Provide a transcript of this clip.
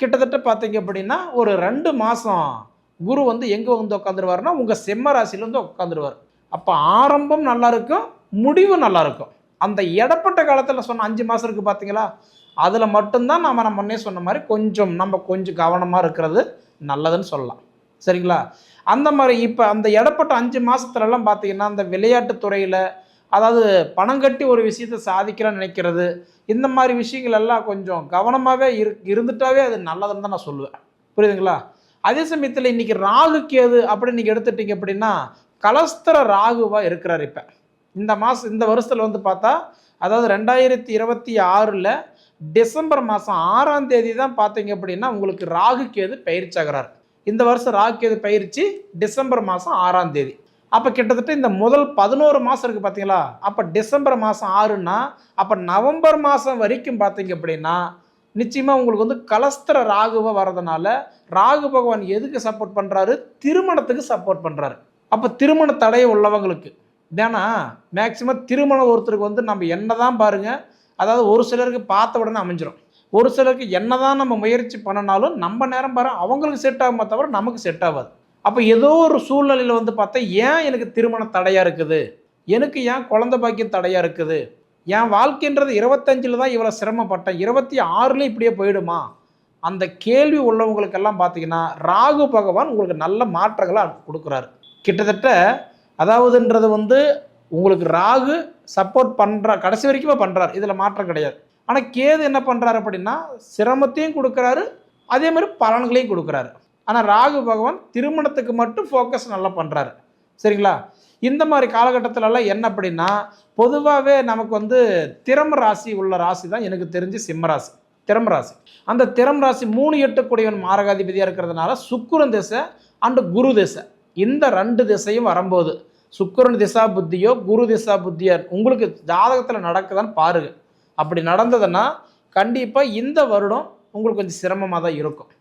கிட்டத்தட்ட பார்த்தீங்க அப்படின்னா ஒரு ரெண்டு மாதம் குரு வந்து எங்கே வந்து உட்காந்துருவாருன்னா உங்கள் செம்ம ராசிலேருந்து உட்காந்துருவார். அப்போ ஆரம்பம் நல்லா இருக்கும் முடிவு நல்லா இருக்கும். அந்த இடப்பட்ட காலத்தில் சொன்ன அஞ்சு மாதம் இருக்குது பார்த்தீங்களா அதில் மட்டும்தான் நம்ம நம்ம முன்னே சொன்ன மாதிரி கொஞ்சம் நம்ம கொஞ்சம் கவனமாக இருக்கிறது நல்லதுன்னு சொல்லலாம். சரிங்களா? அந்த மாதிரி இப்போ அந்த இடப்பட்ட அஞ்சு மாதத்துலலாம் பார்த்தீங்கன்னா அந்த விளையாட்டு துறையில் அதாவது பணம் கட்டி ஒரு விஷயத்தை சாதிக்கிறேன்னு நினைக்கிறது இந்த மாதிரி விஷயங்கள் எல்லாம் கொஞ்சம் கவனமாகவே இரு இருந்துட்டாவே அது நல்லதுன்னு தான் நான் சொல்லுவேன். புரியுதுங்களா? அதே சமயத்தில் இன்னைக்கு ராகு கேது அப்படின்னு நீங்கள் எடுத்துட்டீங்க அப்படின்னா கலஸ்தர ராகுவாக இருக்கிறார் இப்போ. இந்த மாதம் இந்த வருஷத்தில் வந்து பார்த்தா அதாவது ரெண்டாயிரத்தி இருபத்தி ஆறில் டிசம்பர் மாதம் ஆறாம் தேதி தான் பார்த்தீங்க அப்படின்னா உங்களுக்கு ராகு கேது பயிற்சியாகிறார் இந்த வருஷம் ராகு கேது பயிற்சி டிசம்பர் மாதம் ஆறாம் தேதி. அப்போ கிட்டத்தட்ட இந்த முதல் பதினோரு மாதம் இருக்குது பார்த்தீங்களா அப்போ டிசம்பர் மாதம் ஆறுன்னா அப்போ நவம்பர் மாதம் வரைக்கும் பார்த்தீங்க அப்படின்னா நிச்சயமாக உங்களுக்கு வந்து கலஸ்தர ராகுவை வர்றதுனால ராகு பகவான் எதுக்கு சப்போர்ட் பண்ணுறாரு திருமணத்துக்கு சப்போர்ட் பண்ணுறாரு அப்போ திருமண தடையை உள்ளவங்களுக்கு. ஏன்னா மேக்சிமம் திருமணம் ஒருத்தருக்கு வந்து நம்ம என்ன தான் பாருங்க அதாவது ஒரு சிலருக்கு பார்த்த உடனே அமைஞ்சிரும். ஒரு சிலருக்கு என்ன தான் நம்ம முயற்சி பண்ணினாலும் நம்ம நேரம் பாரு அவங்களுக்கு செட் ஆகுமே தவிர நமக்கு செட் ஆகாது. அப்போ ஏதோ ஒரு சூழ்நிலையில் வந்து பார்த்தா ஏன் எனக்கு திருமணம் தடையாக இருக்குது? எனக்கு ஏன் குழந்தை பாக்கியம் தடையாக இருக்குது? என் வாழ்க்கைன்றது இருபத்தஞ்சில் தான் இவ்வளோ சிரமப்பட்டேன். இருபத்தி ஆறுலேயும் இப்படியே போயிடுமா? அந்த கேள்வி உள்ளவங்களுக்கெல்லாம் பார்த்தீங்கன்னா ராகு பகவான் உங்களுக்கு நல்ல மாற்றங்களை கொடுக்குறாரு. கிட்டத்தட்ட அதாவதுன்றது வந்து உங்களுக்கு ராகு சப்போர்ட் பண்ணுறா கடைசி வரைக்குமே பண்ணுறாரு இதில் மாற்றம் கிடையாது. ஆனால் கேது என்ன பண்ணுறாரு அப்படின்னா சிரமத்தையும் கொடுக்குறாரு அதே மாதிரி பலன்களையும் கொடுக்குறாரு. ஆனால் ராகு பகவான் திருமணத்துக்கு மட்டும் ஃபோக்கஸ் நல்லா பண்ணுறாரு சரிங்களா? இந்த மாதிரி காலகட்டத்திலலாம் என்ன அப்படின்னா பொதுவாகவே நமக்கு வந்து திறம் ராசி உள்ள ராசி தான் எனக்கு தெரிஞ்சு சிம்ம ராசி திறம் ராசி. அந்த திறம் ராசி மூணு எட்டு கூடியவன் மாரகாதிபதியாக இருக்கிறதுனால சுக்குரன் திசை அண்டு குரு திசை. இந்த ரெண்டு திசையும் வரும்போது சுக்கரன் திசா புத்தியோ குரு திசா புத்தியோ உங்களுக்கு ஜாதகத்தில் நடக்குதான்னு பாருங்க. அப்படி நடந்ததுன்னா கண்டிப்பாக இந்த வருடம் உங்களுக்கு கொஞ்சம் சிரமமாக தான் இருக்கும்.